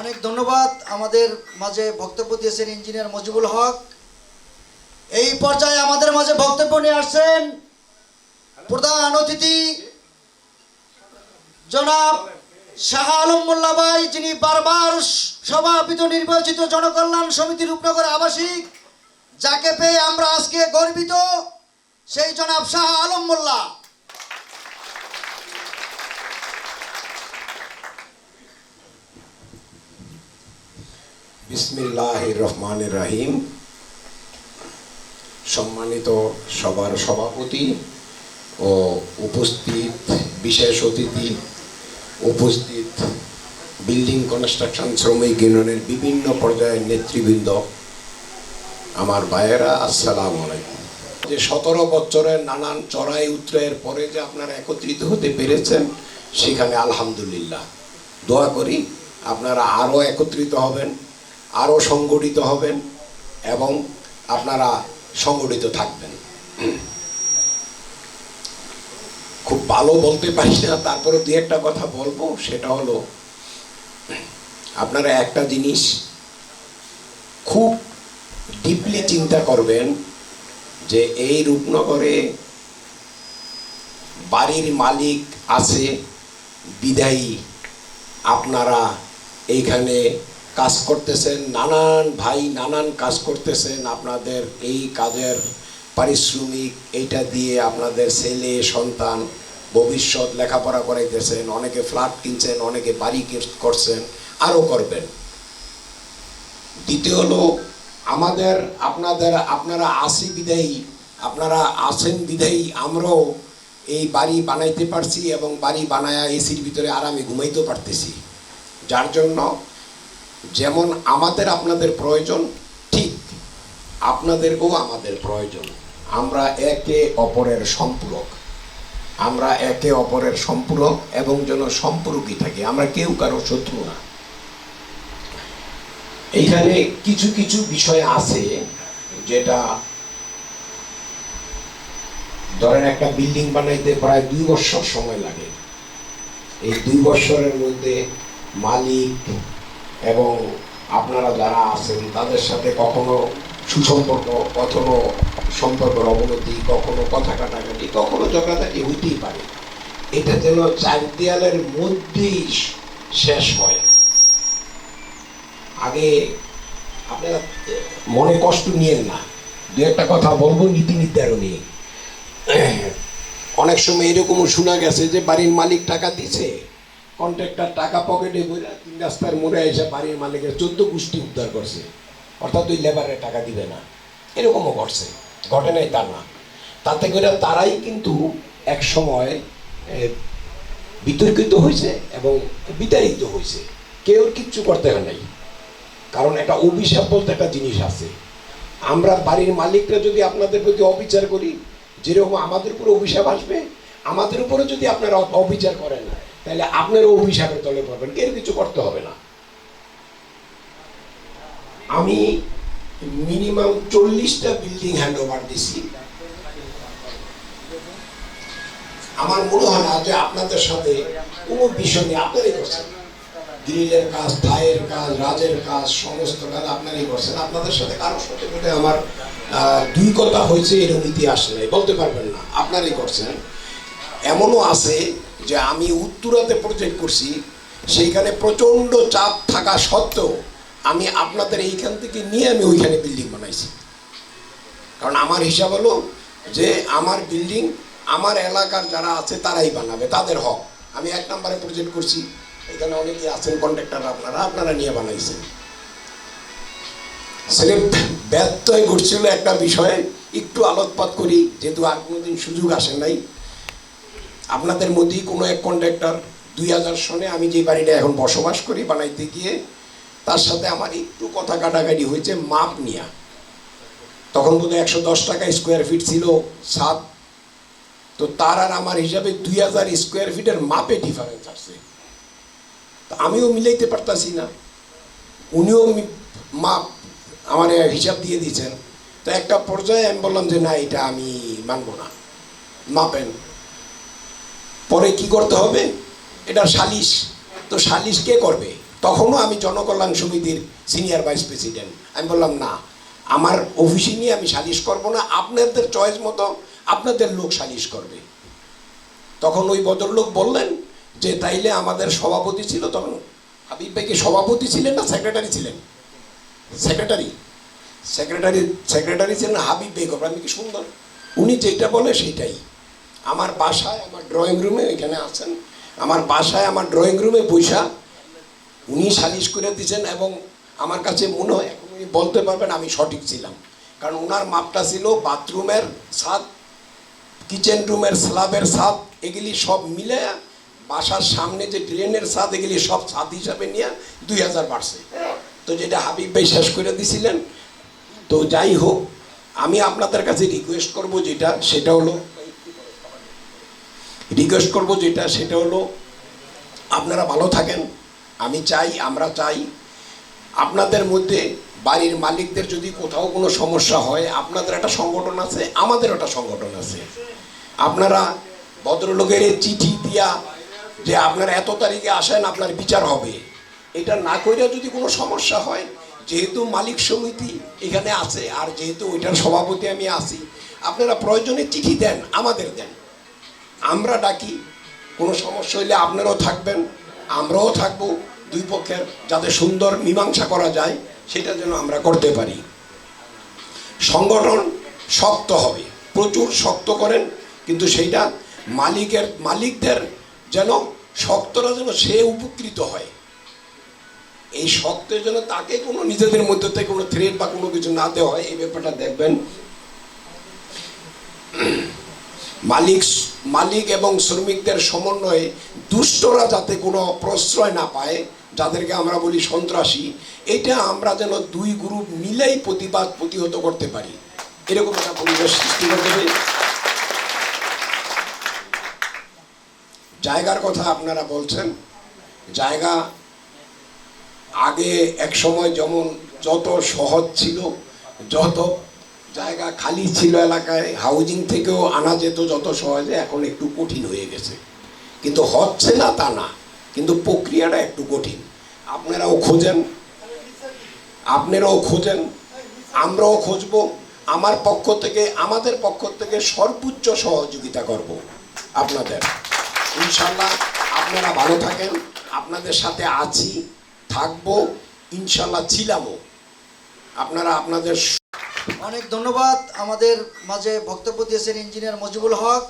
অনেক ধন্যবাদ আমাদের মাঝে বক্তব্য দিয়েছেন ইঞ্জিনিয়ার মজিবুল হক। এই পর্যায়ে আমাদের মাঝে বক্তব্য নিয়ে আসছেন প্রধান অতিথি জনাব শাহ আলম মোল্লা ভাই, যিনি বারবার সভাপিত নির্বাচিত জনকল্যাণ সমিতির রূপনগর আবাসিক, যাকে পেয়ে আমরা আজকে গর্বিত, সেই জনাব শাহ আলম মোল্লা। বিসমিল্লাহ রহমান রাহিম সম্মানিত সবার সভাপতি ও উপস্থিত বিশেষ অতিথি, উপস্থিত বিল্ডিং কনস্ট্রাকশন শ্রমিক ইউনিয়নের বিভিন্ন পর্যায়ের নেতৃবৃন্দ, আমার ভাইয়েরা, আসসালাম আলাইকুম। যে সতেরো বছরের নানান চড়াই উত্তরের পরে যে আপনারা একত্রিত হতে পেরেছেন, সেখানে আলহামদুলিল্লাহ। দোয়া করি আপনারা আরও একত্রিত হবেন। আরও সংগঠিত হবেন এবং আপনারা সংগঠিত থাকবেন। খুব ভালো বলতে পারি না, তারপরে দু একটা কথা বলব, সেটা হলো, আপনারা একটা জিনিস খুব ডিপলি চিন্তা করবেন যে এই রূপনগরে বাড়ির মালিক আছে, বিদায়ী, আপনারা এইখানে কাজ করতেছেন, নানান ভাই, নানান কাজ করতেছেন, আপনাদের এই কাজের পারিশ্রমিক, এইটা দিয়ে আপনাদের ছেলে, সন্তান ভবিষ্যৎ লেখাপড়া করাইতেছেন, অনেকে ফ্ল্যাট কিনছেন, অনেকে বাড়ি করছেন, আরও করবেন। দ্বিতীয় হলো আমাদের, আপনাদের, আপনারা আসি বিদায়ী, আপনারা আছেন বিদায়ী, আমরাও এই বাড়ি বানাইতে পারছি এবং বাড়ি বানায়া এসির ভিতরে আরামে ঘুমাইতেও পারতেছি। যার জন্য যেমন আমাদের আপনাদের প্রয়োজন, ঠিক আপনাদেরকেও আমাদের প্রয়োজন। আমরা একে অপরের সম্পূরক। আমরা একে অপরের সম্পূরক এবং যেন সম্পূরকই থাকি। আমরা কেউ কারও শত্রু না। এইখানে কিছু কিছু বিষয় আছে যেটা ধরেন একটা বিল্ডিং বানাইতে প্রায় দুই বছর সময় লাগে। এই দুই বছরের মধ্যে মালিক এবং আপনারা যারা আছেন, তাদের সাথে কখনো সুসম্পর্ক, কখনো সম্পর্কের অবনতি, কখনো কথা কাটাকাটি, কখনো ঝগড়াঝাটি হইতেই পারে। এটা যেন চার দেয়ালের মধ্যেই শেষ হয়। আগে আপনারা মনে কষ্ট নিয়েন না। দু একটা কথা বলব নীতি নির্ধারণ অনেক সময় এরকমও শোনা গেছে যে বাড়ির মালিক টাকা দিছে কন্ট্রাক্টর টাকা পকেটে তিন রাস্তার মোড়ে এসে বাড়ির মালিকের চোদ্দ গোষ্ঠী উদ্ধার করছে। অর্থাৎ ওই লেবারের টাকা দিবে না। এরকমও ঘটছে ঘটে নাই তা না। তাতে করে তারাই কিন্তু এক সময় বিতর্কিত হয়েছে এবং বিতাড়িত হয়েছে। কেউ কিচ্ছু করতে নাই। কারণ একটা অভিশাপ বলতে একটা জিনিস আছে। আমরা বাড়ির মালিকরা যদি আপনাদের প্রতি অবিচার করি, যেরকম আমাদের উপরে অভিশাপ আসবে, আমাদের উপরে যদি আপনারা অবিচার করেন তাহলে আপনারও অভিশাপের তলে পড়বেন কেউ কিছু করতে হবে না। আমি মিনিমাম চল্লিশটা বিল্ডিং হ্যান্ড ওভার দিছি। আমার মনে হয় না যে আপনাদের সাথে কোনো বিষয় নিয়ে আপনারাই করছেন। গ্রিলের কাজ, থায়ের কাজ, রাজের কাজ, সমস্ত কাজ আপনারাই করছেন। আপনাদের সাথে কারোর সাথে বলে আমার দুই কথা হয়েছে, এরকম ইতিহাস নেই। বলতে পারবেন না, আপনারাই করছেন। এমনও আছে যে আমি উত্তরাতে প্রজেক্ট করছি, সেইখানে প্রচণ্ড চাপ থাকা সত্ত্বেও আমি আপনাদের এইখান থেকে নিয়ে আমি ওইখানে বিল্ডিং বানাইছি। কারণ আমার হিসাব হলো যে আমার বিল্ডিং আমার এলাকার যারা আছে তারাই বানাবে, তাদের হক। আমি এক নম্বরে প্রজেক্ট করছি, এখানে অনেকেই আছেন কন্ট্রাক্টর আপনারা আপনারা নিয়ে বানাইছেন। সেটা ব্যত্যয় ঘটছিল একটা বিষয়ে, একটু আলোকপাত করি, যেহেতু আর কোনোদিন সুযোগ আসে নাই। আপনাদের মধ্যেই কোনো এক কন্ট্রাক্টর দুই হাজার সনে আমি যে বাড়িটা এখন বসবাস করি বানাইতে গিয়ে, তার সাথে আমার একটু কথা কাটাকাটি হয়েছে মাপ নিয়া। তখন বোধহয় একশো দশ টাকা স্কোয়ার ফিট ছিল সাত। তো তার আর আমার হিসাবে দুই হাজার স্কোয়ার ফিটের মাপে ডিফারেন্স আসছে। তা আমিও মিলাইতে পারতাছি না। উনিও মাপ আমার হিসাব দিয়ে দিয়েছেন। তো একটা পর্যায়ে আমি বললাম যে না, এটা আমি মানবো না। মাপেন। পরে কি করতে হবে? এটা সালিশ। তো সালিশ কে করবে? তখনও আমি জনকল্যাণ সমিতির সিনিয়র ভাইস প্রেসিডেন্ট আমি বললাম, না, আমার অফিসে নিয়ে আমি সালিশ করব না। আপনাদের চয়েস মতো আপনাদের লোক সালিশ করবে। তখন ওই ভদ্রলোক বললেন যে, তাইলে আমাদের সভাপতি ছিল তখন হাবিব ভাই কি সভাপতি ছিলেন না সেক্রেটারি ছিলেন? সেক্রেটারি সেক্রেটারি সেক্রেটারি ছিলেন হাবিব বেগম আমি কি সুন্দর। উনি যেটা বলে সেটাই আমার বাসায়, আমার ড্রয়িং রুমে এখানে আছেন। আমার বাসায়, আমার ড্রয়িং রুমে বৈশা উনি সালিশ করে দিয়েছেন এবং আমার কাছে মনে হয়, এখন উনি বলতে পারবেন আমি সঠিক ছিলাম। কারণ ওনার মাপটা ছিল বাথরুমের ছাদ কিচেন রুমের স্ল্যাবের ছাদ, এগুলি সব মিলে বাসার সামনে যে ড্রেনের ছাদ, এগুলি সব ছাদ হিসাবে নিয়ে দুই হাজার বাড়ছে। তো যেটা হাবিব ভাই শেষ করে দিছিলেন। তো যাই হোক, আমি আপনাদের কাছে রিকোয়েস্ট করব যেটা, সেটা হলো রিকোয়েস্ট করব যেটা, সেটা হলো, আপনারা ভালো থাকেন, আমি চাই, আমরা চাই, আপনাদের মধ্যে বাড়ির মালিকদের যদি কোথাও কোনো সমস্যা হয়, আপনাদের একটা সংগঠন আছে, আমাদের একটা সংগঠন আছে। আপনারা ভদ্রলোকের চিঠি দিয়া যে আপনারা এত তারিখে আসেন, আপনার বিচার হবে। এটা না কইরা যদি কোনো সমস্যা হয়, যেহেতু মালিক সমিতি এখানে আছে, আর যেহেতু ওইটার সভাপতি আমি আছি, আপনারা প্রয়োজনে চিঠি দেন, আমাদের দেন। আমরা ডাকি, কোনো সমস্যা হইলে আপনারাও থাকবেন, আমরাও থাকব দুই পক্ষের, যাতে সুন্দর মীমাংসা করা যায়, সেটা যেন আমরা করতে পারি। সংগঠন শক্ত হবে, প্রচুর শক্ত করেন, কিন্তু সেইটা মালিকের, মালিকদের যেন শক্তরা যেন সে উপকৃত হয়। এই শক্তের জন্য তাকে কোনো নিজেদের মধ্যে থেকে কোনো থ্রেড বা কোনো কিছু না দেওয়া হয়, এই ব্যাপারটা দেখবেন। মালিক মালিক এবং শ্রমিকদের সমন্বয়ে দুষ্টরা যাতে কোনো প্রশ্রয় না পায়, যাদেরকে আমরা বলি সন্ত্রাসী, এটা আমরা যেন দুই গ্রুপ মিলেই প্রতিবাদ প্রতিহত করতে পারি। এরকম একটা পরিবেশ সৃষ্টি করতে হবে জায়গার কথা আপনারা বলছেন। জায়গা আগে এক সময় যেমন যত সহজ ছিল, যত জায়গা খালি ছিল এলাকায় হাউজিং থেকেও আনা যেত যত সহজে, এখন একটু কঠিন হয়ে গেছে। কিন্তু হচ্ছে না তা না, কিন্তু প্রক্রিয়াটা একটু কঠিন। আপনারাও খোঁজেন। আপনারাও খোঁজেন। আমরাও খুঁজবো। আমার পক্ষ থেকে, আমাদের পক্ষ থেকে সর্বোচ্চ সহযোগিতা করব আপনাদের। ইনশাল্লাহ আপনারা ভালো থাকেন। আপনাদের সাথে আছি, থাকব, ইনশাল্লাহ ছিলামও। আপনারা আপনাদের অনেক ধন্যবাদ আমাদের মাঝে বক্তব্য দিয়েছেন ইঞ্জিনিয়ার মজিবুল হক।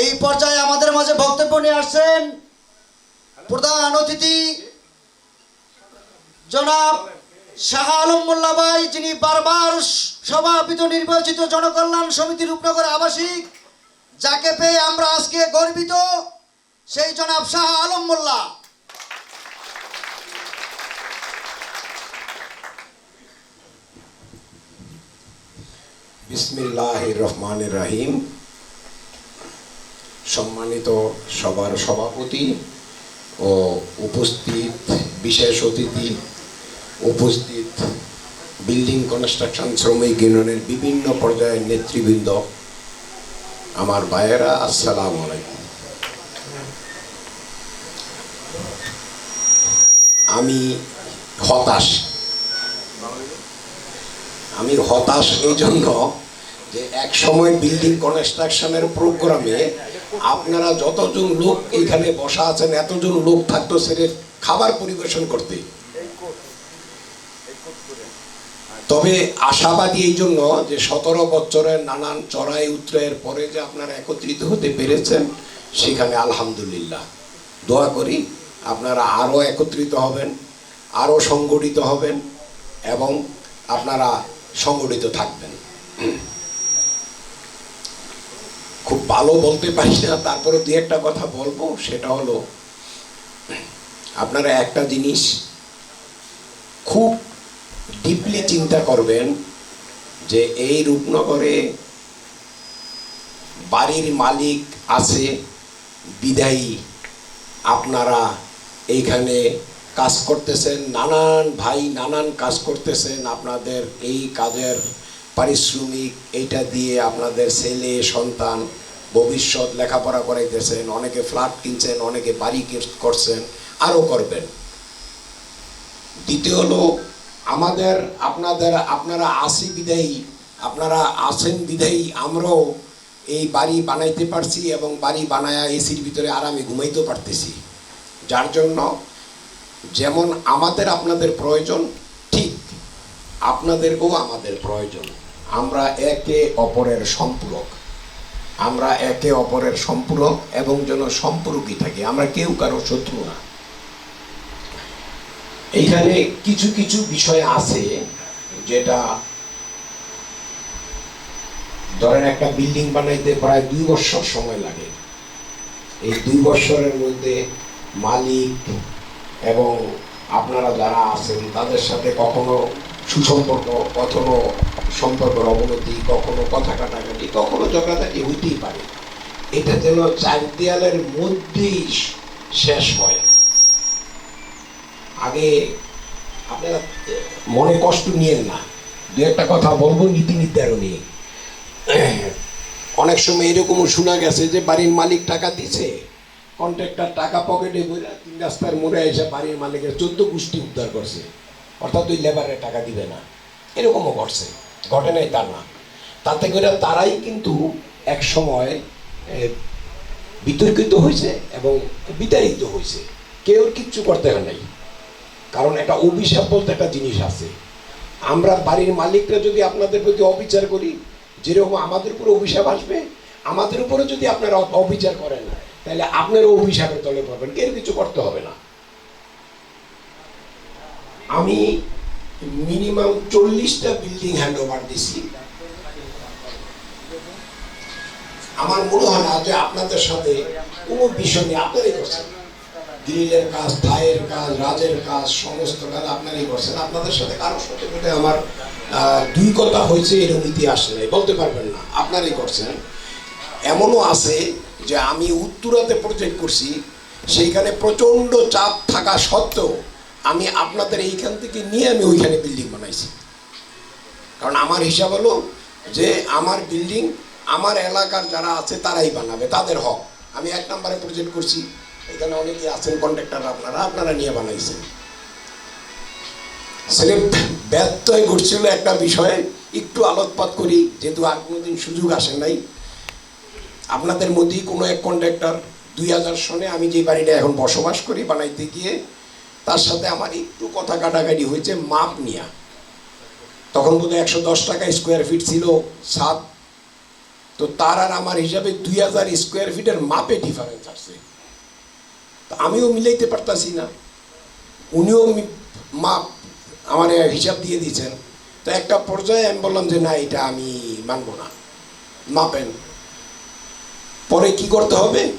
এই পর্যায়ে আমাদের মাঝে বক্তব্য নিয়ে আসছেন প্রধান অতিথি জনাব শাহ আলম মোল্লাবাই যিনি বারবার সভাপিত নির্বাচিত জনকল্যাণ সমিতির রূপনগর আবাসিক, যাকে পেয়ে আমরা আজকে গর্বিত, সেই জনাব শাহ আলম মোল্লা। বিসমিল্লাহ রহমান রাহিম সম্মানিত সবার সভাপতি ও উপস্থিত বিশেষ অতিথি, উপস্থিত বিল্ডিং কনস্ট্রাকশন শ্রমিক ইউনিয়নের বিভিন্ন পর্যায়ের নেতৃবৃন্দ, আমার ভাইয়েরা, আসসালাম আলাইকুম। আমি হতাশ। আমি হতাশ এই জন্য যে এক সময় বিল্ডিং কনস্ট্রাকশনের প্রোগ্রামে আপনারা যতজন লোক এখানে বসা আছেন, এতজন লোক থাকতো সেরে খাবার পরিবেশন করতে। তবে আশাবাদী এই জন্য যে সতেরো বছরের নানান চড়াই উত্তরের পরে যে আপনারা একত্রিত হতে পেরেছেন, সেখানে আলহামদুলিল্লাহ। দোয়া করি আপনারা আরও একত্রিত হবেন, আরও সংগঠিত হবেন এবং আপনারা সংগঠিত থাকবেন খুব ভালো বলতে পারি না, তারপরে দু একটা কথা বলব, সেটা হলো, আপনারা একটা জিনিস খুব ডিপলি চিন্তা করবেন যে এই রূপনগরে বাড়ির মালিক আছে, বিদায়ী, আপনারা এইখানে কাজ করতেছেন, নানান ভাই নানান কাজ করতেছেন, আপনাদের এই কাজের পারিশ্রমিক, এইটা দিয়ে আপনাদের ছেলে, সন্তান ভবিষ্যৎ লেখাপড়া করাইতেছেন, অনেকে ফ্ল্যাট কিনছেন, অনেকে বাড়ি করছেন আরও করবেন। দ্বিতীয় হলো, আমাদের, আপনাদের, আপনারা আসি বিদায়ী, আপনারা আছেন বিদায়ী, আমরাও এই বাড়ি বানাইতে পারছি এবং বাড়ি বানায়া এসির ভিতরে আরামে ঘুমাইতেও পারতেছি। যার জন্য যেমন আমাদের আপনাদের প্রয়োজন, ঠিক আপনাদেরকেও আমাদের প্রয়োজন। আমরা একে অপরের সম্পূরক। আমরা একে অপরের সম্পূরক এবং যেন সম্পূরকই থাকি। আমরা কেউ কারও শত্রু না। এইখানে কিছু কিছু বিষয় আছে যেটা ধরেন একটা বিল্ডিং বানাইতে প্রায় দুই বছর সময় লাগে। এই দুই বছরের মধ্যে মালিক এবং আপনারা যারা আছেন, তাদের সাথে কখনো সুসম্পর্ক, কখনো সম্পর্কের অবনতি, কখনো কথা কাটাকাটি, কখনো ঝগড়াঝাটি হইতেই পারে। এটা যেন চার দেয়ালের মধ্যেই শেষ হয়। আগে আপনারা মনে কষ্ট নিয়েন না। দু একটা কথা বলব, নীতি নির্ধারণ। অনেক সময় এরকমও শোনা গেছে যে, বাড়ির মালিক টাকা দিছে, কন্ট্রাক্টর টাকা পকেটে তিন রাস্তার মোড়ে এসে বাড়ির মালিকের চোদ্দ গোষ্ঠী উদ্ধার করছে। অর্থাৎ ওই লেবারের টাকা দিবে না। এরকমও ঘটছে ঘটে নাই তা না তাতে করে তারাই কিন্তু এক সময় বিতর্কিত হয়েছে এবং বিতাড়িত হয়েছে কেউ কিচ্ছু করতে নাই। কারণ একটা অভিশাপ বলতে একটা জিনিস আছে। আমরা বাড়ির মালিকরা যদি আপনাদের প্রতি অবিচার করি, যেরকম আমাদের উপরে অভিশাপ আসবে, আমাদের উপরে যদি আপনারা অবিচার করেন, তাহলে আপনারও অভিশাপের তলে পড়বেন। কেউ কিছু করতে হবে না। আমি মিনিমাম চল্লিশটা বিল্ডিং হ্যান্ড ওভার দিছি। আমার মনে হয় না যে আপনাদের সাথে কোনো বিষয় নিয়ে আপনারাই করছেন। গ্রিলের কাজ থায়ের কাজ, রাজের কাজ, সমস্ত কাজ আপনারাই করছেন। আপনাদের সাথে কারোর সাথে বলে আমার দুই কথা হয়েছে এরকম ইতিহাস নেই। বলতে পারবেন না, আপনারাই করছেন। এমনও আছে যে আমি উত্তরাতে প্রজেক্ট করছি, সেইখানে প্রচণ্ড চাপ থাকা সত্ত্বেও আমি আপনাদের এইখান থেকে নিয়ে আমি ওইখানে বিল্ডিং বানাইছি। কারণ আমার হিসাব হলো যে আমার বিল্ডিং আমার এলাকার যারা আছে তারাই বানাবে, তাদের হক। আমি এক নম্বরে প্রজেক্ট করছি, এখানে অনেকে আছেন কন্ট্রাক্টর আপনারা আপনারা নিয়ে বানাইছেন। স্রেফ ব্যত্যয় ঘটছিল একটা বিষয়ে, একটু আলোকপাত করি, যেহেতু আর কোনোদিন সুযোগ আসে নাই। আপনাদের মধ্যেই কোনো এক কন্ট্রাক্টর দুই হাজার সনে আমি যে বাড়িটা এখন বসবাস করি, বানাইতে গিয়ে তার সাথে আমার একটু কথা কাটাকাটি হয়েছে, মাপ নিয়া। তখন বোধহয় একশো দশ টাকা স্কোয়ার ফিট ছিল, সাত। তো তার আর আমার হিসাবে দুই হাজার স্কোয়ার ফিটের মাপে ডিফারেন্স আছে তো আমিও মিলাইতে পারতাছি না। উনিও মাপ আমার হিসাব দিয়ে দিয়েছেন। তো একটা পর্যায়ে আমি বললাম যে, না, এটা আমি মানব না। মাপেন। পরে কি করতে হবে?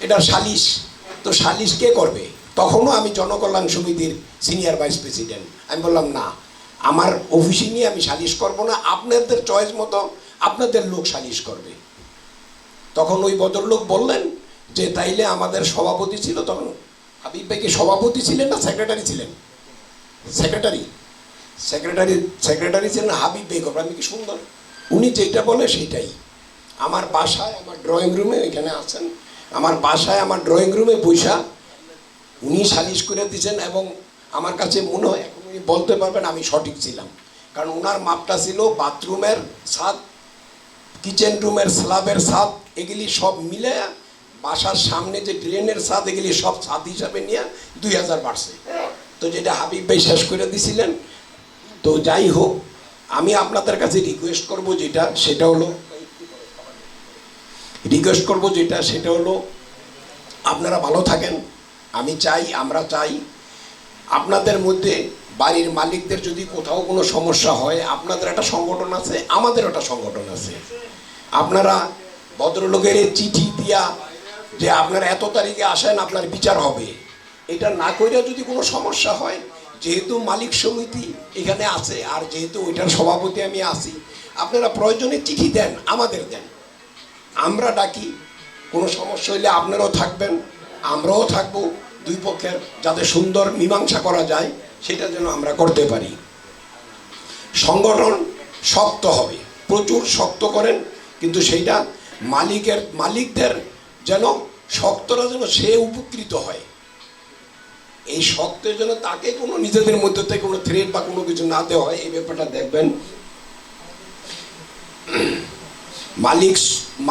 এটা সালিশ। তো সালিশ কে করবে? তখনও আমি জনকল্যাণ সমিতির সিনিয়র ভাইস প্রেসিডেন্ট আমি বললাম, না, আমার অফিসে নিয়ে আমি সালিশ করব না। আপনাদের চয়েস মতো আপনাদের লোক সালিশ করবে। তখন ওই ভদ্রলোক বললেন যে, তাইলে আমাদের সভাপতি ছিল তখন হাবিব ভাই কি সভাপতি ছিলেন না সেক্রেটারি ছিলেন? সেক্রেটারি সেক্রেটারি সেক্রেটারি ছিলেন হাবিব করবে আমি কি সুন্দর? উনি যেটা বলে সেইটাই আমার বাসায়, আমার ড্রয়িং রুমে এখানে আছেন। আমার বাসায়, আমার ড্রয়িং রুমে বৈশা উনি সালিশ করে দিয়েছেন এবং আমার কাছে মনে হয়, এখন উনি বলতে পারবেন আমি সঠিক ছিলাম। কারণ ওনার মাপটা ছিল বাথরুমের ছাদ, কিচেন রুমের স্ল্যাবের ছাদ, এগুলি সব মিলে বাসার সামনে যে ড্রেনের ছাদ, এগুলি সব ছাদ হিসাবে নিয়ে দুই হাজার বাড়ছে। তো যেটা হাবিব ভাই শেষ করে দিছিলেন, তো যাই হোক, আমি আপনাদের কাছে রিকোয়েস্ট করব যেটা, সেটা হলো রিকোয়েস্ট করব যেটা, সেটা হলো, আপনারা ভালো থাকেন। আমি চাই, আমরা চাই। আপনাদের মধ্যে বাড়ির মালিকদের যদি কোথাও কোনো সমস্যা হয়, আপনাদের একটা সংগঠন আছে, আমাদের একটা সংগঠন আছে। আপনারা ভদ্রলোকের চিঠি দিয়া যে আপনারা এত তারিখে আসেন, আপনার বিচার হবে। এটা না কইরা যদি কোনো সমস্যা হয়, যেহেতু মালিক সমিতি এখানে আছে, আর যেহেতু ওইটার সভাপতি আমি আছি, আপনারা প্রয়োজনে চিঠি দেন, আমাদের দেন। আমরা ডাকি, কোনো সমস্যা হইলে আপনারাও থাকবেন, আমরাও থাকব। দুই পক্ষের যাতে সুন্দর মীমাংসা করা যায়, সেটা যেন আমরা করতে পারি। সংগঠন শক্ত হবে, প্রচুর শক্ত করেন, কিন্তু সেইটা মালিকের, মালিকদের যেন শক্তরা যেন সে উপকৃত হয়। এই শক্তের জন্য তাকে কোনো নিজেদের মধ্যে থেকে কোনো থ্রেড বা কোনো কিছু না দেওয়া হয়, এই ব্যাপারটা দেখবেন। মালিক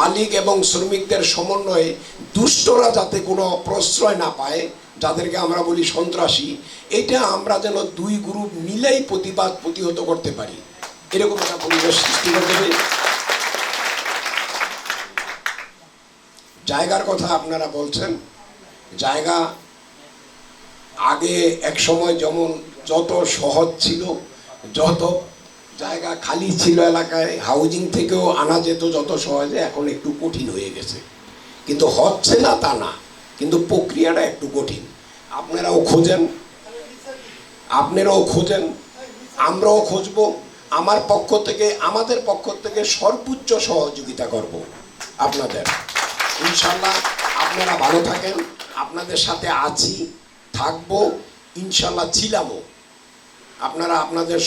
মালিক এবং শ্রমিকদের সমন্বয়ে দুষ্টরা যাতে কোনো প্রশ্রয় না পায় যাদেরকে আমরা বলি সন্ত্রাসী, এটা আমরা যেন দুই গ্রুপ মিলেই প্রতিবাদ প্রতিহত করতে পারি। এরকম একটা পরিবেশ সৃষ্টি করতে হবে জায়গার কথা আপনারা বলছেন। জায়গা আগে এক সময় যেমন যত সহজ ছিল, যত জায়গা খালি ছিল এলাকায়, হাউজিং থেকেও আনা যেত যত সহজে এখন একটু কঠিন হয়ে গেছে। কিন্তু হচ্ছে না তা না। কিন্তু প্রক্রিয়াটা একটু কঠিন। আপনারাও খোঁজেন। আপনারাও খোঁজেন। আমরাও খুঁজবো। আমার পক্ষ থেকে, আমাদের পক্ষ থেকে সর্বোচ্চ সহযোগিতা করব আপনাদের। ইনশাল্লাহ আপনারা ভালো থাকেন। আপনাদের সাথে আছি, থাকব, ইনশাল্লাহ ছিলামও। আপনারা আপনাদের